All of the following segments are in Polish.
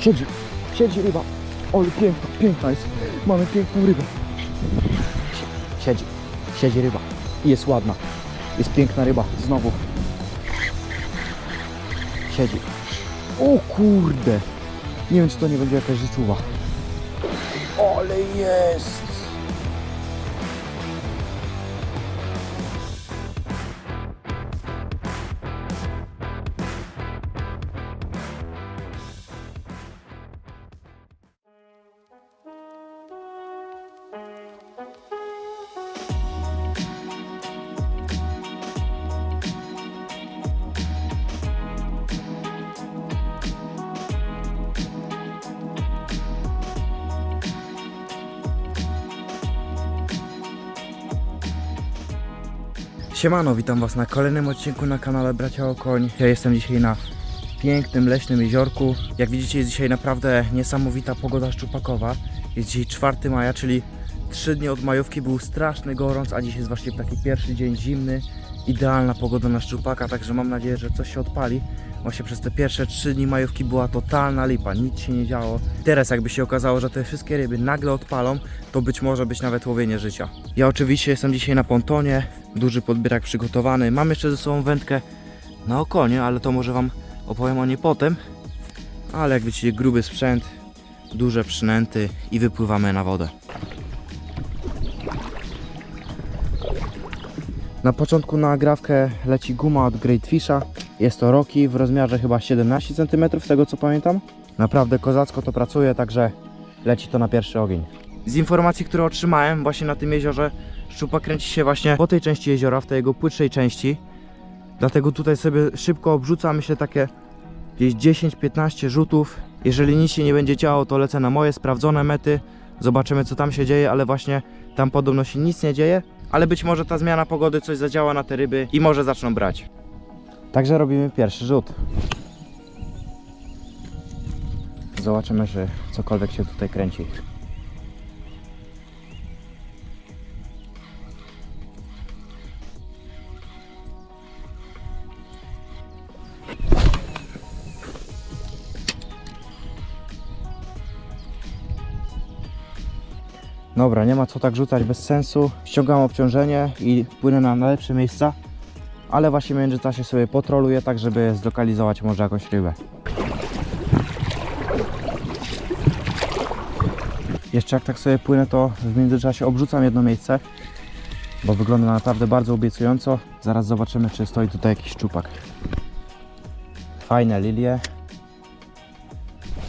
Siedzi, siedzi ryba. Ale piękna, piękna jest. Mamy piękną rybę. Siedzi, siedzi ryba. I jest ładna. Jest piękna ryba, znowu. Siedzi. O kurde. Nie wiem, czy to nie będzie jakaś rzeczuwa. Ale jest. Siemano, witam was na kolejnym odcinku na kanale Bracia Okoń. Ja jestem dzisiaj na pięknym, leśnym jeziorku. Jak widzicie jest dzisiaj naprawdę niesamowita pogoda szczupakowa. Jest dzisiaj 4 maja, czyli 3 dni od majówki był straszny gorąc, a dziś jest właśnie taki pierwszy dzień zimny. Idealna pogoda na szczupaka, także mam nadzieję, że coś się odpali. Właśnie przez te pierwsze 3 dni majówki była totalna lipa, nic się nie działo. Teraz jakby się okazało, że te wszystkie ryby nagle odpalą, to być może być nawet łowienie życia. Ja oczywiście jestem dzisiaj na pontonie, duży podbierak przygotowany. Mam jeszcze ze sobą wędkę na okonie, ale to może Wam opowiem o niej potem. Ale jak widzicie, gruby sprzęt, duże przynęty i wypływamy na wodę. Na początku na agrawkę leci guma od Great Fisha. Jest to Rocky w rozmiarze chyba 17 cm z tego co pamiętam. Naprawdę kozacko to pracuje, także leci to na pierwszy ogień. Z informacji, które otrzymałem właśnie na tym jeziorze, szczupak kręci się właśnie po tej części jeziora, w tej jego płytszej części. Dlatego tutaj sobie szybko obrzucam, myślę takie gdzieś 10-15 rzutów. Jeżeli nic się nie będzie działo, to lecę na moje sprawdzone mety. Zobaczymy co tam się dzieje, ale właśnie tam podobno się nic nie dzieje. Ale być może ta zmiana pogody coś zadziała na te ryby i może zaczną brać. Także robimy pierwszy rzut. Zobaczymy, czy cokolwiek się tutaj kręci. Dobra, nie ma co tak rzucać bez sensu. Ściągam obciążenie i płynę na lepsze miejsca. Ale właśnie w międzyczasie sobie potroluję tak, żeby zlokalizować może jakąś rybę. Jeszcze jak tak sobie płynę, to w międzyczasie obrzucam jedno miejsce, bo wygląda naprawdę bardzo obiecująco. Zaraz zobaczymy, czy stoi tutaj jakiś szczupak. Fajne lilie.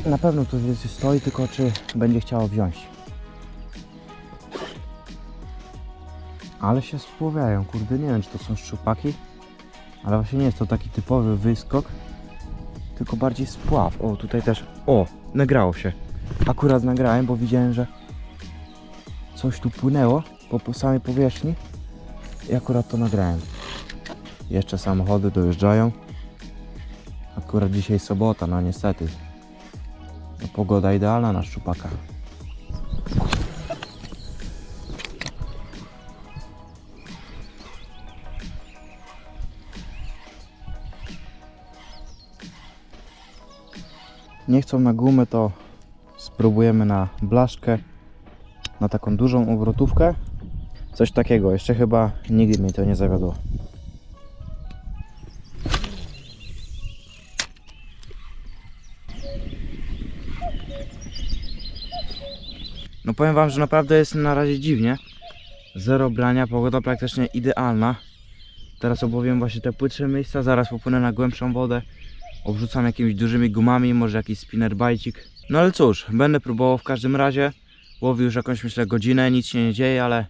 Na pewno tu stoi, tylko czy będzie chciało wziąć. Ale się spłowiają, kurde, nie wiem czy to są szczupaki, ale właśnie nie jest to taki typowy wyskok, tylko bardziej spław. O, tutaj też, o, nagrało się. Akurat nagrałem, bo widziałem, że coś tu płynęło po, po samej powierzchni i akurat to nagrałem. Jeszcze samochody dojeżdżają. Akurat dzisiaj sobota, no niestety. No, pogoda idealna na szczupaka. Nie chcą na gumę, to spróbujemy na blaszkę, na taką dużą obrotówkę. Coś takiego, jeszcze chyba nigdy mnie to nie zawiodło. No powiem Wam, że naprawdę jest na razie dziwnie. Zero brania, pogoda praktycznie idealna. Teraz obłowiłem właśnie te płytsze miejsca, zaraz popłynę na głębszą wodę obrzucam jakimiś dużymi gumami, może jakiś spinner bajcik. No ale cóż, będę próbował w każdym razie. Łowił już jakąś myślę godzinę, nic się nie dzieje, ale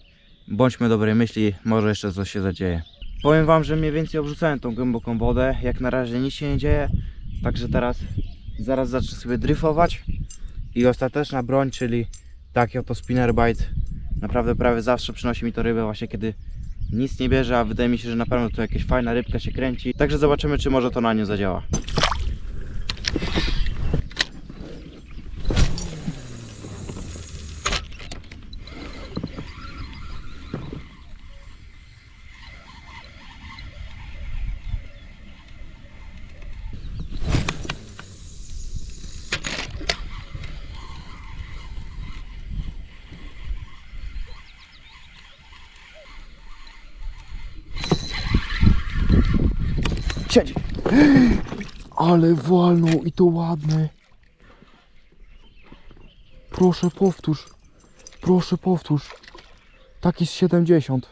bądźmy dobrej myśli, może jeszcze coś się zadzieje. Powiem wam, że mniej więcej obrzucałem tą głęboką wodę, jak na razie nic się nie dzieje, także teraz zaraz zacznę sobie dryfować i ostateczna broń, czyli taki oto spinner bite. Naprawdę prawie zawsze przynosi mi to rybę właśnie kiedy nic nie bierze, a wydaje mi się, że na pewno tu jakaś fajna rybka się kręci. Także zobaczymy, czy może to na nią zadziała. Ale walnął i to ładny. Proszę powtórz. Proszę powtórz. Taki z 70.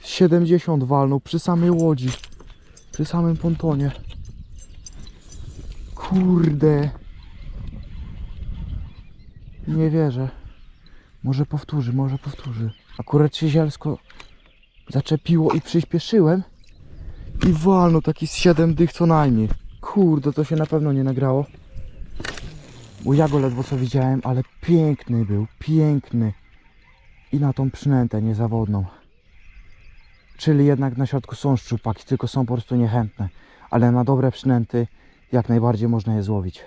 70 walnął przy samej łodzi. Przy samym pontonie. Kurde. Nie wierzę. Może powtórzy, może powtórzy. Akurat się zielsko zaczepiło i przyspieszyłem. I walnął taki z 7 dych co najmniej. Kurde, to się na pewno nie nagrało. Bo ja go ledwo co widziałem, ale piękny był, piękny. I na tą przynętę niezawodną. Czyli jednak na środku są szczupaki, tylko są po prostu niechętne. Ale na dobre przynęty jak najbardziej można je złowić.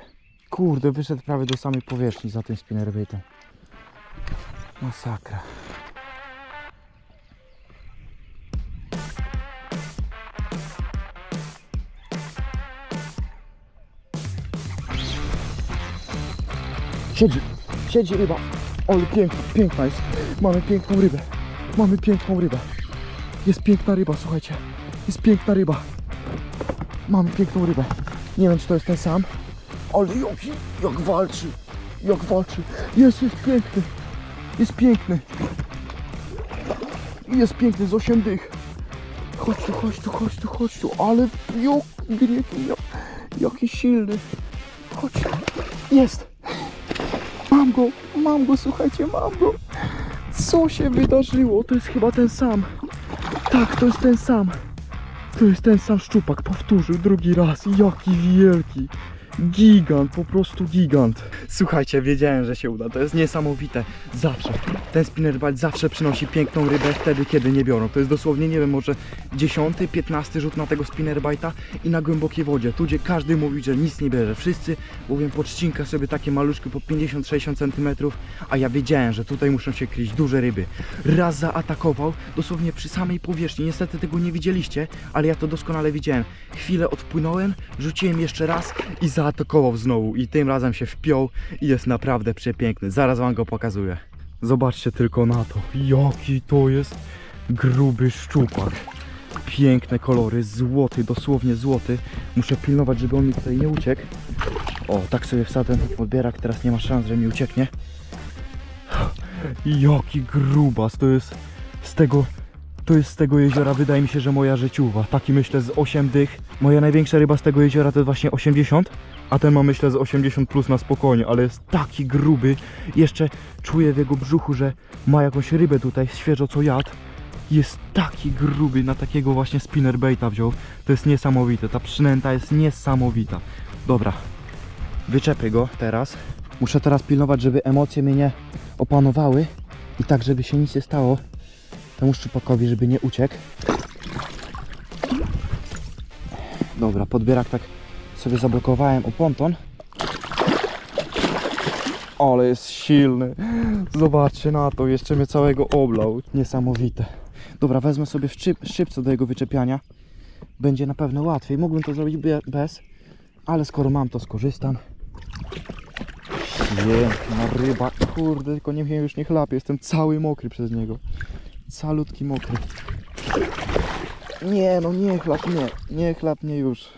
Kurde, wyszedł prawie do samej powierzchni za tym spinnerbaitem. Masakra. Siedzi, siedzi ryba. Ale piękna, piękna jest. Mamy piękną rybę. Mamy piękną rybę. Jest piękna ryba, słuchajcie. Jest piękna ryba. Mamy piękną rybę. Nie wiem, czy to jest ten sam. Ale jaki, jak walczy. Jak walczy. Jest, jest piękny. Jest piękny. Jest piękny z 8 dych. Chodź tu, chodź tu, chodź tu, chodź tu. Ale jak jak, jaki silny. Chodź. Jest. Mam go, mam go, słuchajcie, mam go. Co się wydarzyło? To jest chyba ten sam. Tak, to jest ten sam. To jest ten sam szczupak, powtórzył drugi raz. Jaki wielki. Gigant, po prostu gigant. Słuchajcie, wiedziałem, że się uda. To jest niesamowite. Zawsze. Ten spinnerbait zawsze przynosi piękną rybę wtedy, kiedy nie biorą. To jest dosłownie, nie wiem, może 10, 15 rzut na tego spinnerbaita i na głębokiej wodzie. Tu, gdzie każdy mówi, że nic nie bierze. Wszyscy mówią podcinka sobie takie maluszki po 50-60 cm, a ja wiedziałem, że tutaj muszą się kryć duże ryby. Raz zaatakował, dosłownie przy samej powierzchni. Niestety tego nie widzieliście, ale ja to doskonale widziałem. Chwilę odpłynąłem, rzuciłem jeszcze raz i zaatakował znowu. I tym razem się wpiął i jest naprawdę przepiękny. Zaraz wam go pokazuję. Zobaczcie tylko na to. Jaki to jest gruby szczupak. Piękne kolory, złoty, dosłownie złoty. Muszę pilnować, żeby on mi tutaj nie uciekł. O, tak sobie wsadzę ten podbierak, teraz nie ma szans, że mi ucieknie. Jaki grubas, to jest z tego, to jest z tego jeziora, wydaje mi się, że moja życiuwa. Taki myślę z 8 dych. Moja największa ryba z tego jeziora to jest właśnie 80, a ten ma myślę z 80 plus na spokojnie, ale jest taki gruby. Jeszcze czuję w jego brzuchu, że ma jakąś rybę tutaj, świeżo co jadł. Jest taki gruby, na takiego właśnie spinnerbaita wziął. To jest niesamowite, ta przynęta jest niesamowita. Dobra, wyczepię go teraz. Muszę teraz pilnować, żeby emocje mnie nie opanowały i tak, żeby się nic nie stało temu szczupakowi, żeby nie uciekł. Dobra, podbierak tak sobie zablokowałem o ponton. Ale jest silny. Zobaczcie na to, jeszcze mnie całego oblał. Niesamowite. Dobra, wezmę sobie szczyp, do jego wyczepiania. Będzie na pewno łatwiej. Mógłbym to zrobić be- bez, ale skoro mam, to skorzystam. Piękna ryba. Kurde, tylko nie wiem, już nie chlapie. Jestem cały mokry przez niego. Calutki mokry. Nie, no nie chlap, nie. Nie chlap, nie już.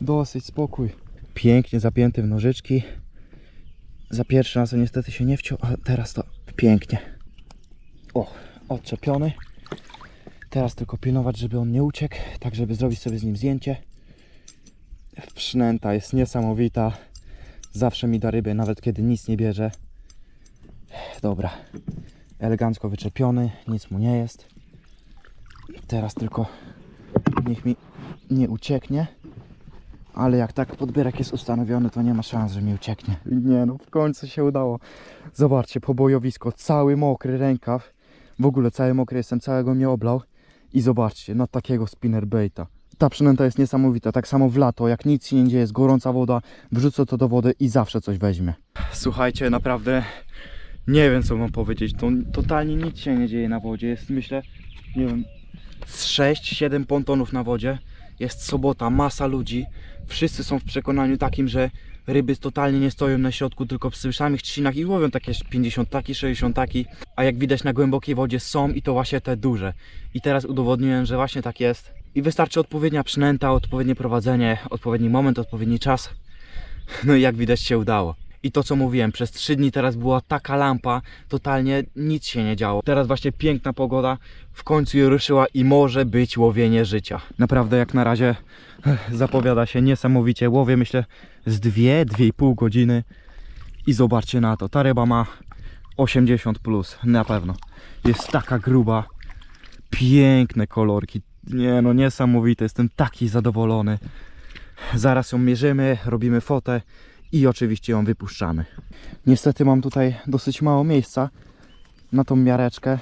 Dosyć, spokój. Pięknie zapięty w nożyczki. Za pierwszy raz niestety się nie wciął, ale teraz to pięknie. O, odczepiony. Teraz tylko pilnować, żeby on nie uciekł, tak żeby zrobić sobie z nim zdjęcie. Przynęta jest niesamowita. Zawsze mi da ryby, nawet kiedy nic nie bierze. Dobra. Elegancko wyczepiony, nic mu nie jest. Teraz tylko niech mi nie ucieknie. Ale jak tak podbierak jest ustanowiony, to nie ma szans, że mi ucieknie. Nie no, w końcu się udało. Zobaczcie, pobojowisko, cały mokry rękaw. W ogóle cały mokry jestem, całego mnie oblał. I zobaczcie, na takiego spinnerbaita. Ta przynęta jest niesamowita, tak samo w lato, jak nic się nie dzieje, jest gorąca woda, wrzucę to do wody i zawsze coś weźmie. Słuchajcie, naprawdę nie wiem co mam powiedzieć, to totalnie nic się nie dzieje na wodzie, jest myślę, nie wiem, z 6-7 pontonów na wodzie, jest sobota, masa ludzi, wszyscy są w przekonaniu takim, że ryby totalnie nie stoją na środku, tylko przy samych trzcinach i łowią takie 50 taki, 60 taki, a jak widać na głębokiej wodzie są i to właśnie te duże. I teraz udowodniłem, że właśnie tak jest. I wystarczy odpowiednia przynęta, odpowiednie prowadzenie, odpowiedni moment, odpowiedni czas. No i jak widać się udało. I to co mówiłem, przez 3 dni teraz była taka lampa, totalnie nic się nie działo. Teraz właśnie piękna pogoda, w końcu je ruszyła i może być łowienie życia. Naprawdę jak na razie ech, zapowiada się niesamowicie. Łowię myślę z 2-2,5 godziny i zobaczcie na to, ta ryba ma 80 plus, na pewno. Jest taka gruba, piękne kolorki. Nie no, niesamowite, jestem taki zadowolony. Zaraz ją mierzymy, robimy fotę i oczywiście ją wypuszczamy. Niestety mam tutaj dosyć mało miejsca na tą miareczkę.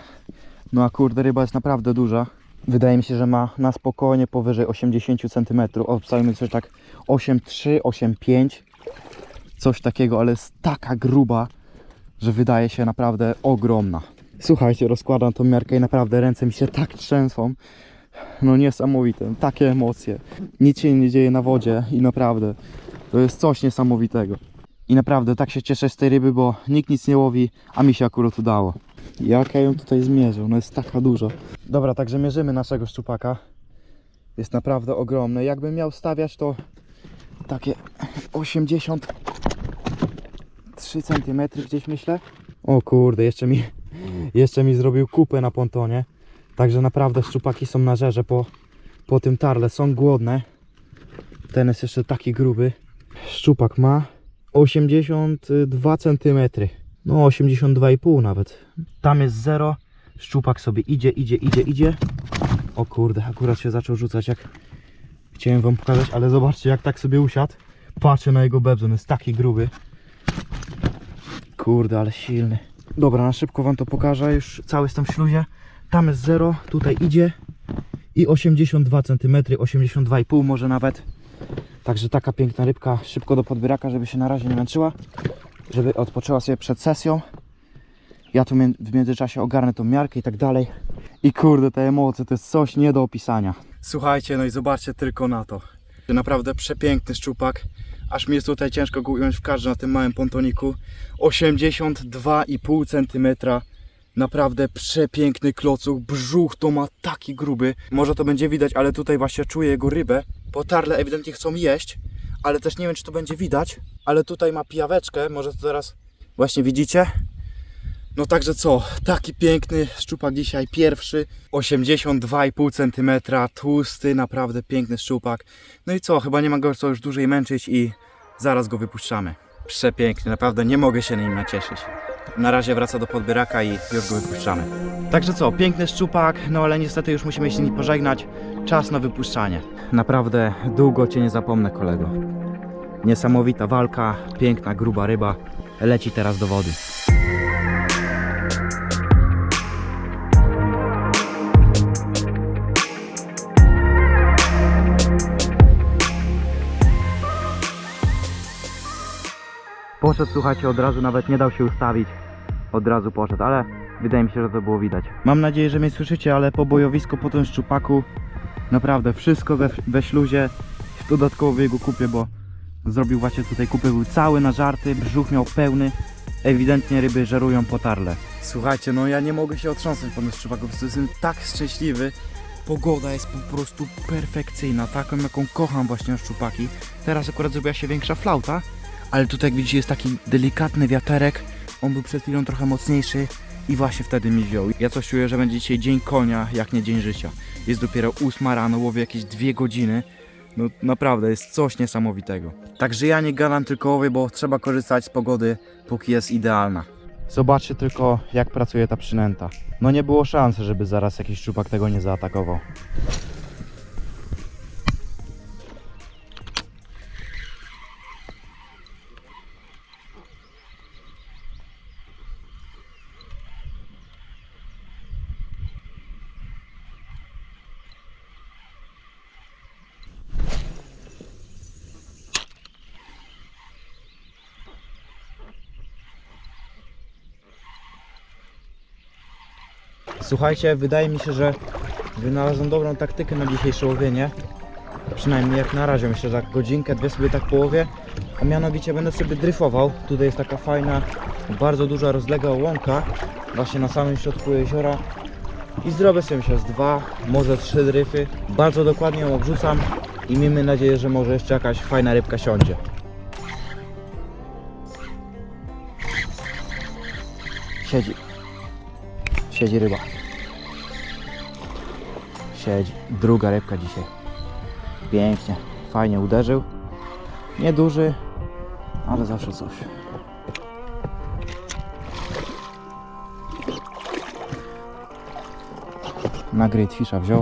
No a kurde, ryba jest naprawdę duża. Wydaje mi się, że ma na spokojnie powyżej 80 cm. Obstawimy coś tak 8,3, 8,5. Coś takiego, ale jest taka gruba, że wydaje się naprawdę ogromna. Słuchajcie, rozkładam tą miarkę i naprawdę ręce mi się tak trzęsą. No niesamowite, takie emocje. Nic się nie dzieje na wodzie i naprawdę to jest coś niesamowitego. I naprawdę tak się cieszę z tej ryby, bo nikt nic nie łowi, a mi się akurat udało. Jak ja ją tutaj zmierzę, ona jest taka duża. Dobra, także mierzymy naszego szczupaka. Jest naprawdę ogromny. Jakbym miał stawiać to takie 83 cm gdzieś myślę. O kurde, jeszcze mi, jeszcze mi zrobił kupę na pontonie. Także naprawdę szczupaki są na żerze po, po tym tarle. Są głodne. Ten jest jeszcze taki gruby. Szczupak ma 82 cm. No 82,5 nawet. Tam jest 0. Szczupak sobie idzie, idzie, idzie, idzie. O kurde, akurat się zaczął rzucać jak chciałem wam pokazać, ale zobaczcie jak tak sobie usiadł. Patrzę na jego bebzon, jest taki gruby. Kurde, ale silny. Dobra, na szybko wam to pokażę. Już cały jestem w śluzie. Tam jest 0, tutaj idzie i 82 cm, 82,5 może nawet. Także taka piękna rybka, szybko do podbieraka, żeby się na razie nie męczyła, żeby odpoczęła sobie przed sesją. Ja tu w międzyczasie ogarnę tą miarkę i tak dalej. I kurde, te emocje to jest coś nie do opisania. Słuchajcie, no i zobaczcie tylko na to. Naprawdę przepiękny szczupak. Aż mi jest tutaj ciężko go ująć w kadrze na tym małym pontoniku. 82,5 cm. Naprawdę przepiękny klocuch, brzuch to ma taki gruby. Może to będzie widać, ale tutaj właśnie czuję jego rybę. Potarle ewidentnie chcą jeść, ale też nie wiem, czy to będzie widać. Ale tutaj ma pijaweczkę, może to teraz właśnie widzicie. No także co, taki piękny szczupak dzisiaj, pierwszy, 82,5 cm, tłusty, naprawdę piękny szczupak. No i co, chyba nie ma go co już dłużej męczyć i zaraz go wypuszczamy. Przepiękny, naprawdę nie mogę się nim nacieszyć. Na razie wraca do podbieraka i już go wypuszczamy. Także co, piękny szczupak, no ale niestety już musimy się z nim pożegnać. Czas na wypuszczanie. Naprawdę długo Cię nie zapomnę, kolego. Niesamowita walka, piękna, gruba ryba. Leci teraz do wody. Poszedł, słuchajcie, od razu nawet nie dał się ustawić. Od razu poszedł, ale wydaje mi się, że to było widać. Mam nadzieję, że mnie słyszycie, ale po bojowisku, po tym szczupaku naprawdę wszystko we, we śluzie. Dodatkowo w jego kupie, bo zrobił właśnie tutaj kupę, był cały na żarty, brzuch miał pełny. Ewidentnie ryby żerują po tarle. Słuchajcie, no ja nie mogę się otrząsnąć po tym szczupaku, po prostu jestem tak szczęśliwy. Pogoda jest po prostu perfekcyjna, taką jaką kocham właśnie szczupaki. Teraz akurat zrobiła się większa flauta, ale tutaj jak widzicie jest taki delikatny wiaterek. On był przed chwilą trochę mocniejszy i właśnie wtedy mi wziął. Ja coś czuję, że będzie dzisiaj dzień konia, jak nie dzień życia. Jest dopiero 8 rano, łowię jakieś dwie godziny. No naprawdę jest coś niesamowitego. Także ja nie gadam tylko łowię, bo trzeba korzystać z pogody, póki jest idealna. Zobaczcie tylko jak pracuje ta przynęta. No nie było szansy, żeby zaraz jakiś szczupak tego nie zaatakował. Słuchajcie, wydaje mi się, że wynalazłem dobrą taktykę na dzisiejsze łowienie. Przynajmniej jak na razie. Myślę, że jak godzinkę, dwie sobie tak połowię, A mianowicie będę sobie dryfował. Tutaj jest taka fajna, bardzo duża, rozległa łąka. Właśnie na samym środku jeziora. I zrobię sobie myślę z dwa, może trzy dryfy. Bardzo dokładnie ją obrzucam i miejmy nadzieję, że może jeszcze jakaś fajna rybka siądzie. Siedzi. Siedzi ryba. Druga rybka dzisiaj. Pięknie. Fajnie uderzył. Nieduży, ale zawsze coś. Na Great Fisha wziął.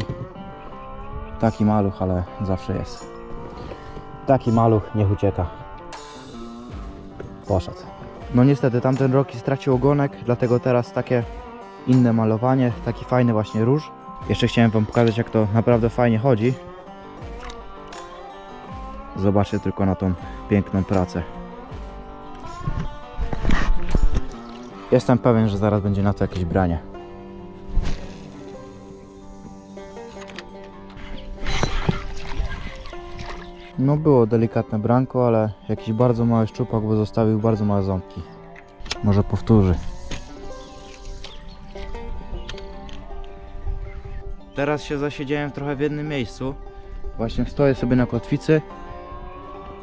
Taki maluch, ale zawsze jest. Taki maluch, niech ucieka. Poszedł. No niestety tamten Rocky stracił ogonek, dlatego teraz takie inne malowanie, taki fajny właśnie róż. Jeszcze chciałem wam pokazać jak to naprawdę fajnie chodzi. Zobaczcie tylko na tą piękną pracę. Jestem pewien, że zaraz będzie na to jakieś branie. No było delikatne branko, ale jakiś bardzo mały szczupak, bo zostawił bardzo małe ząbki. Może powtórzy. Teraz się zasiedziałem trochę w jednym miejscu. Właśnie stoję sobie na kotwicy.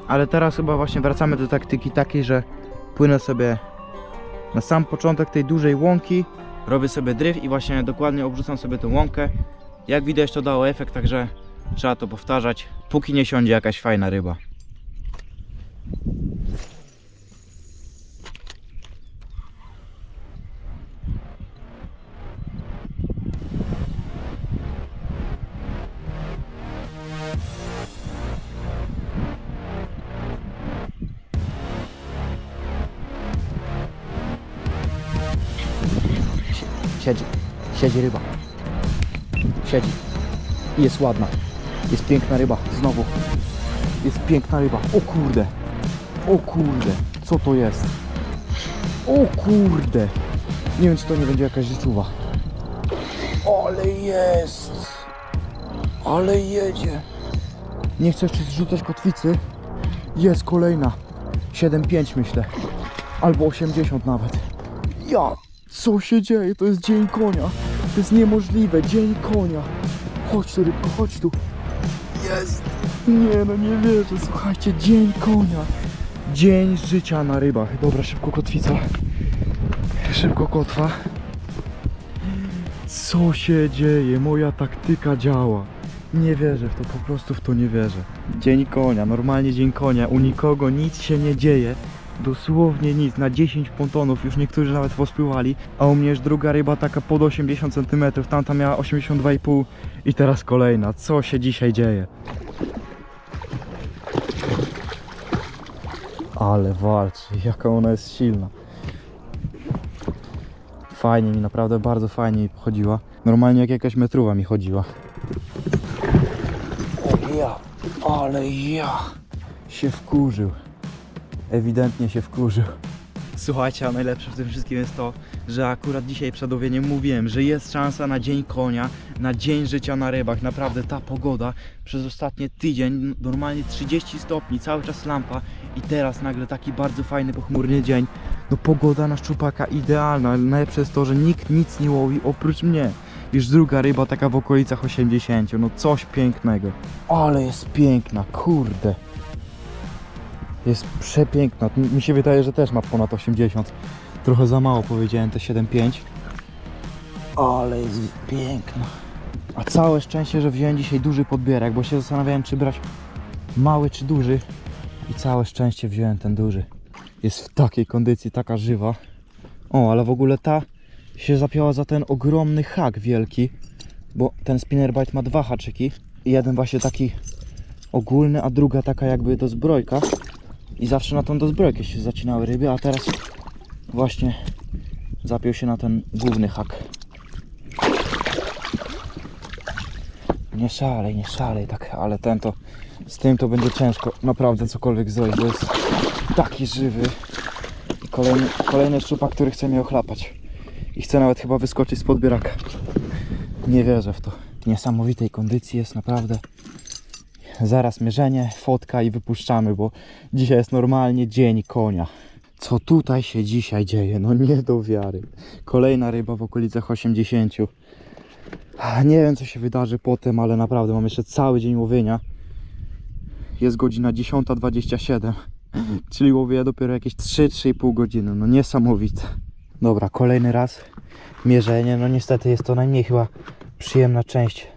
Ale teraz chyba właśnie wracamy do taktyki takiej, że płynę sobie na sam początek tej dużej łąki, robię sobie dryf i właśnie dokładnie obrzucam sobie tę łąkę. Jak widać to dało efekt, także trzeba to powtarzać, póki nie siądzie jakaś fajna ryba. Siedzi ryba. Siedzi. I jest ładna. Jest piękna ryba, znowu. Jest piękna ryba. O kurde. O kurde. Co to jest? O kurde. Nie wiem, czy to nie będzie jakaś życiowa. Ale jest. Ale jedzie. Nie chcę jeszcze zrzucać kotwicy. Jest kolejna. 7,5 myślę. Albo 80 nawet. Ja. Co się dzieje? To jest dzień konia. To jest niemożliwe. Dzień konia. Chodź tu, rybko, chodź tu. Jest! Nie no, nie wierzę. Słuchajcie, dzień konia. Dzień życia na rybach. Dobra, szybko kotwica. Szybko kotwa. Co się dzieje? Moja taktyka działa. Nie wierzę w to, po prostu w to nie wierzę. Dzień konia, normalnie dzień konia. U nikogo nic się nie dzieje. Dosłownie nic, na 10 pontonów, już niektórzy nawet pospływali, a u mnie już druga ryba taka pod 80 cm, tamta miała 82,5 i teraz kolejna. Co się dzisiaj dzieje? Ale walczy, jaka ona jest silna. Fajnie mi, naprawdę bardzo fajnie mi chodziła. Normalnie jak jakaś metruwa mi chodziła. O ja, ale ja się wkurzył ewidentnie się wkurzył. Słuchajcie, a najlepsze w tym wszystkim jest to, że akurat dzisiaj przed owieniem mówiłem, że jest szansa na dzień konia, na dzień życia na rybach. Naprawdę ta pogoda przez ostatni tydzień, normalnie 30 stopni, cały czas lampa i teraz nagle taki bardzo fajny, pochmurny dzień. No pogoda na szczupaka idealna, ale najlepsze jest to, że nikt nic nie łowi oprócz mnie. Już druga ryba taka w okolicach 80, no coś pięknego. Ale jest piękna, kurde. Jest przepiękna. Mi się wydaje, że też ma ponad 80. Trochę za mało powiedziałem te 7,5. Ale jest piękna. A całe szczęście, że wziąłem dzisiaj duży podbierak, bo się zastanawiałem, czy brać mały czy duży. I całe szczęście wziąłem ten duży. Jest w takiej kondycji, taka żywa. O, ale w ogóle ta się zapięła za ten ogromny hak wielki, bo ten spinnerbite ma dwa haczyki. Jeden właśnie taki ogólny, a druga taka jakby do zbrojka. I zawsze na tą dozbrojkę się zacinały ryby, a teraz właśnie zapiął się na ten główny hak. Nie szalej, nie szalej, tak, ale ten to, z tym to będzie ciężko naprawdę cokolwiek zrobić, bo jest taki żywy. I kolejny, kolejny szczupak, który chce mnie ochlapać. I chce nawet chyba wyskoczyć z podbieraka. Nie wierzę w to. W niesamowitej kondycji jest naprawdę Zaraz mierzenie, fotka i wypuszczamy, bo dzisiaj jest normalnie dzień konia. Co tutaj się dzisiaj dzieje? No nie do wiary. Kolejna ryba w okolicach 80. Ah, Nie wiem co się wydarzy potem, ale naprawdę mam jeszcze cały dzień łowienia. Jest godzina 10.27, czyli łowię dopiero jakieś 3-3,5 godziny. No niesamowite. Dobra, kolejny raz mierzenie. No niestety jest to najmniej chyba przyjemna część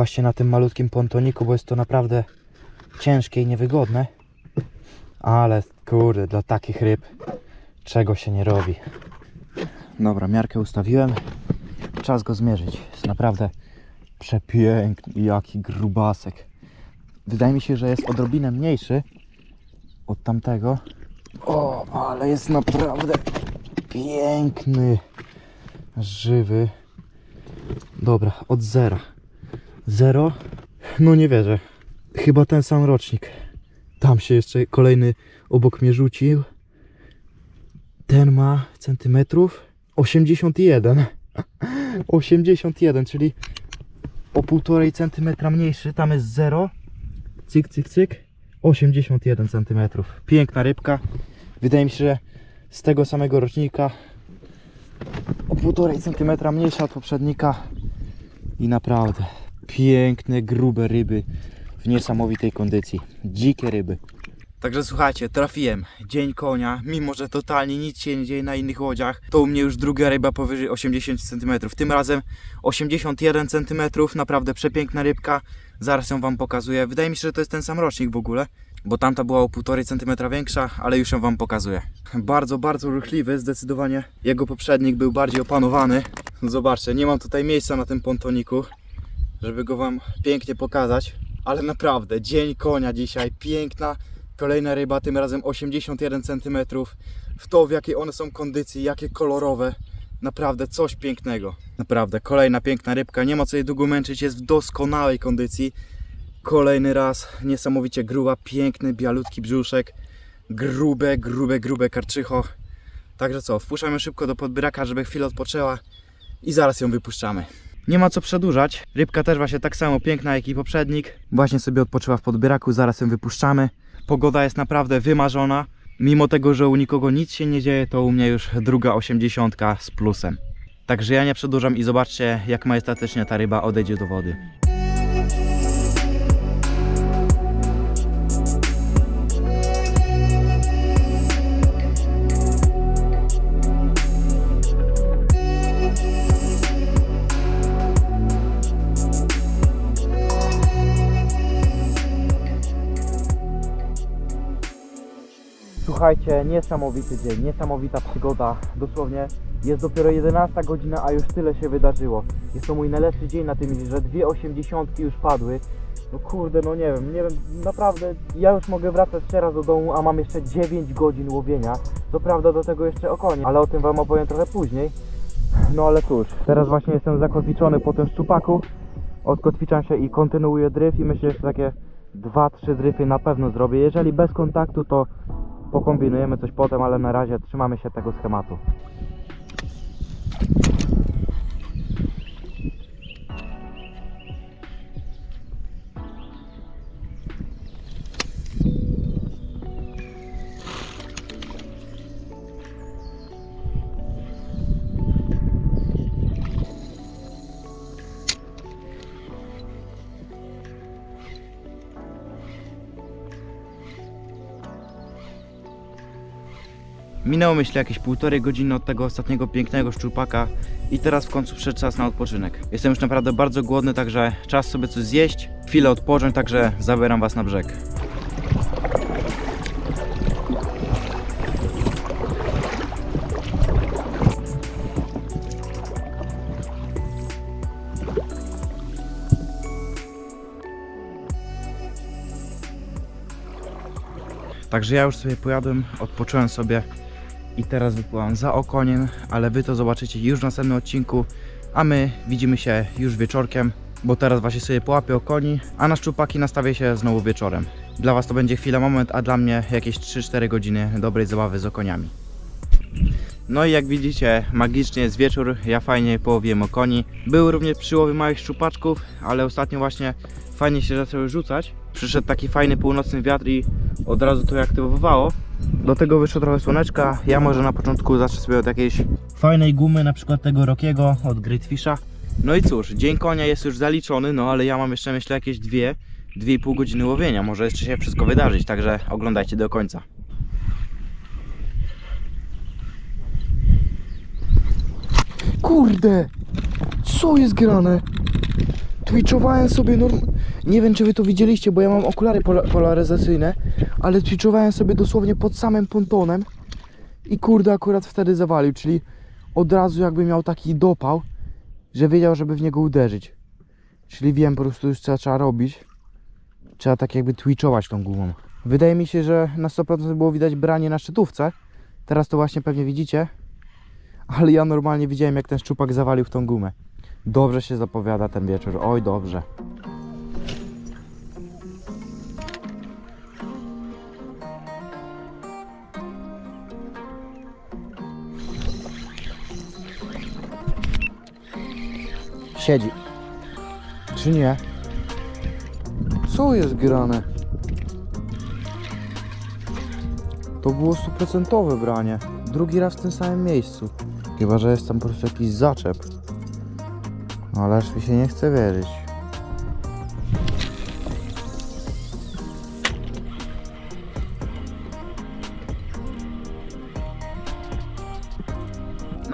właśnie na tym malutkim pontoniku, bo jest to naprawdę ciężkie i niewygodne. Ale kurde, dla takich ryb czego się nie robi. Dobra, miarkę ustawiłem. Czas go zmierzyć. Jest naprawdę przepiękny. Jaki grubasek. Wydaje mi się, że jest odrobinę mniejszy od tamtego. O, ale jest naprawdę piękny. Żywy. Dobra, od zera. Zero? No nie wierzę. Chyba ten sam rocznik. Tam się jeszcze kolejny obok mnie rzucił. Ten ma centymetrów 81. 81, czyli o 1,5 centymetra mniejszy. Tam jest 0. Cyk, cyk, cyk. 81 centymetrów. Piękna rybka. Wydaje mi się, że z tego samego rocznika o 1,5 centymetra mniejsza od poprzednika. I naprawdę piękne, grube ryby w niesamowitej kondycji. Dzikie ryby. Także słuchajcie, trafiłem. Dzień konia, mimo że totalnie nic się nie dzieje na innych łodziach, to u mnie już druga ryba powyżej 80 cm. Tym razem 81 cm, naprawdę przepiękna rybka. Zaraz ją Wam pokazuję. Wydaje mi się, że to jest ten sam rocznik w ogóle, bo tamta była o 1,5 cm większa, ale już ją Wam pokazuję. Bardzo, bardzo ruchliwy, zdecydowanie. Jego poprzednik był bardziej opanowany. Zobaczcie, nie mam tutaj miejsca na tym pontoniku, żeby go Wam pięknie pokazać. Ale naprawdę, dzień konia dzisiaj, piękna, Kolejna ryba, tym razem 81 cm. W to, w jakiej one są kondycji, jakie kolorowe. Naprawdę coś pięknego. Naprawdę, kolejna piękna rybka. Nie ma co jej długo męczyć, jest w doskonałej kondycji. Kolejny raz, niesamowicie gruba, piękny, bialutki brzuszek. Grube, grube, grube karczycho. Także co, wpuszczamy szybko do podbieraka, żeby chwilę odpoczęła i zaraz ją wypuszczamy. Nie ma co przedłużać. Rybka też właśnie tak samo piękna jak i poprzednik. Właśnie sobie odpoczyła w podbieraku, zaraz ją wypuszczamy. Pogoda jest naprawdę wymarzona. Mimo tego, że u nikogo nic się nie dzieje, to u mnie już druga osiemdziesiątka z plusem. Także ja nie przedłużam i zobaczcie, jak majestatycznie ta ryba odejdzie do wody. Słuchajcie, niesamowity dzień, niesamowita przygoda. Dosłownie jest dopiero 11 godzina, a już tyle się wydarzyło. Jest to mój najlepszy dzień na tym, że dwie osiemdziesiątki już padły. No kurde, no nie wiem, nie wiem, naprawdę ja już mogę wracać teraz do domu, a mam jeszcze 9 godzin łowienia. Co prawda do tego jeszcze o konie, ale o tym wam opowiem trochę później. No ale cóż, teraz właśnie jestem zakotwiczony po tym szczupaku. Odkotwiczam się i kontynuuję dryf i myślę, że takie 2-3 dryfy na pewno zrobię. Jeżeli bez kontaktu, to pokombinujemy coś potem, ale na razie trzymamy się tego schematu. Minęło myślę jakieś półtorej godziny od tego ostatniego pięknego szczupaka i teraz w końcu przyszedł czas na odpoczynek. Jestem już naprawdę bardzo głodny, także czas sobie coś zjeść, chwilę odpocząć, także zabieram Was na brzeg. Także ja już sobie pojadłem, odpocząłem sobie i teraz wypływam za okoniem, ale Wy to zobaczycie już w następnym odcinku, a my widzimy się już wieczorkiem, bo teraz właśnie sobie połapię okoni, a na szczupaki nastawię się znowu wieczorem. Dla Was to będzie chwila, moment, a dla mnie jakieś 3-4 godziny dobrej zabawy z okoniami. No i jak widzicie, magicznie jest wieczór, ja fajnie połowiłem okoni. Były również przyłowy małych szczupaczków, ale ostatnio właśnie fajnie się zaczęły rzucać. Przyszedł taki fajny północny wiatr i od razu to je aktywowało. Do tego wyszło trochę słoneczka. Ja może na początku zacznę sobie od jakiejś fajnej gumy, na przykład tego Rokiego od Great Fisha. No i cóż, dzień konia jest już zaliczony, no ale ja mam jeszcze myślę jakieś dwie, dwie i pół godziny łowienia. Może jeszcze się wszystko wydarzyć, także oglądajcie do końca. Kurde! Co jest grane? Twitchowałem sobie norm... Nie wiem czy wy to widzieliście, bo ja mam okulary pola polaryzacyjne, ale twitchowałem sobie dosłownie pod samym pontonem i kurde akurat wtedy zawalił, czyli od razu jakby miał taki dopał, że wiedział, żeby w niego uderzyć. Czyli wiem po prostu już co trzeba robić. Trzeba tak jakby twitchować tą gumą. Wydaje mi się, że na 100% było widać branie na szczytówce. Teraz to właśnie pewnie widzicie. Ale ja normalnie widziałem jak ten szczupak zawalił w tą gumę. Dobrze się zapowiada ten wieczór, oj dobrze. Siedzi. Czy nie? Co jest grane? To było stuprocentowe branie. Drugi raz w tym samym miejscu. Chyba, że jest tam po prostu jakiś zaczep. No, ale aż mi się nie chce wierzyć.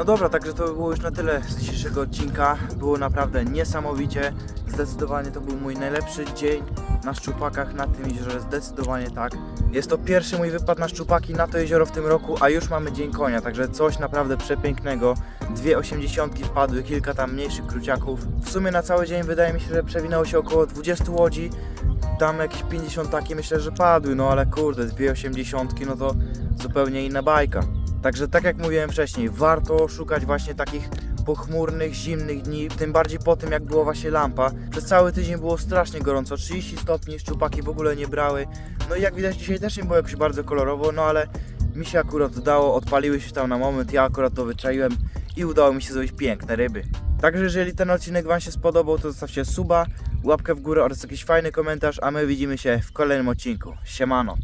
Dobra, także to było już na tyle z dzisiejszego odcinka. Było naprawdę niesamowicie. Zdecydowanie to był mój najlepszy dzień na szczupakach na tym jeziorze. Zdecydowanie tak. Jest to pierwszy mój wypad na szczupaki na to jezioro w tym roku, a już mamy dzień konia, także coś naprawdę przepięknego. Dwie osiemdziesiątki wpadły, kilka tam mniejszych kruciaków. W sumie na cały dzień wydaje mi się, że przewinęło się około 20 łodzi. Tam jakieś 50 takie myślę, że padły, no ale kurde, dwie osiemdziesiątki, no to zupełnie inna bajka. Także tak jak mówiłem wcześniej, warto szukać właśnie takich pochmurnych, zimnych dni, tym bardziej po tym jak była właśnie lampa. Przez cały tydzień było strasznie gorąco, 30 stopni, szczupaki w ogóle nie brały. No i jak widać dzisiaj też nie było jakoś bardzo kolorowo, no ale mi się akurat udało, odpaliły się tam na moment, ja akurat to wyczaiłem i udało mi się zrobić piękne ryby. Także jeżeli ten odcinek Wam się spodobał, to zostawcie suba, łapkę w górę oraz jakiś fajny komentarz, a my widzimy się w kolejnym odcinku. Siemano!